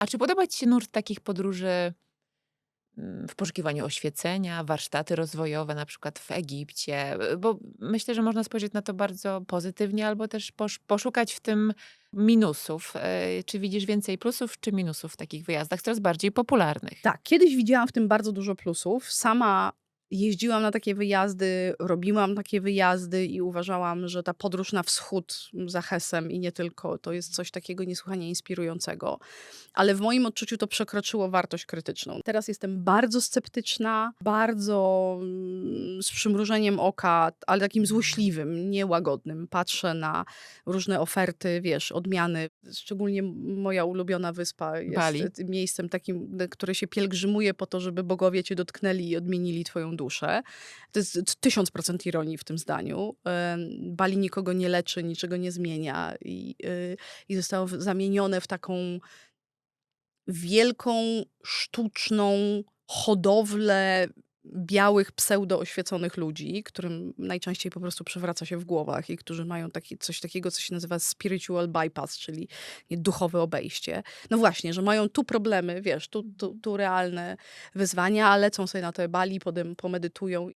A czy podoba ci się nurt takich podróży mm, w poszukiwaniu oświecenia, warsztaty rozwojowe, na przykład w Egipcie? Bo myślę, że można spojrzeć na to bardzo pozytywnie, albo też posz- poszukać w tym minusów. E, Czy widzisz więcej plusów czy minusów w takich wyjazdach, coraz bardziej popularnych? Tak, kiedyś widziałam w tym bardzo dużo plusów. Sama jeździłam na takie wyjazdy, robiłam takie wyjazdy i uważałam, że ta podróż na wschód za Hesem i nie tylko, to jest coś takiego niesłychanie inspirującego. Ale w moim odczuciu to przekroczyło wartość krytyczną. Teraz jestem bardzo sceptyczna, bardzo mm, z przymrużeniem oka, ale takim złośliwym, niełagodnym. Patrzę na różne oferty, wiesz, odmiany. Szczególnie moja ulubiona wyspa jest Bali. miejscem takim, które się pielgrzymuje po to, żeby bogowie cię dotknęli i odmienili twoją duszę. To jest tysiąc procent ironii w tym zdaniu. Bali nikogo nie leczy, niczego nie zmienia i, y, i zostało zamienione w taką wielką, sztuczną hodowlę białych, pseudo-oświeconych ludzi, którym najczęściej po prostu przewraca się w głowach i którzy mają taki, coś takiego, co się nazywa spiritual bypass, czyli duchowe obejście. No właśnie, że mają tu problemy, wiesz, tu, tu, tu realne wyzwania, a lecą sobie na te Bali, potem pomedytują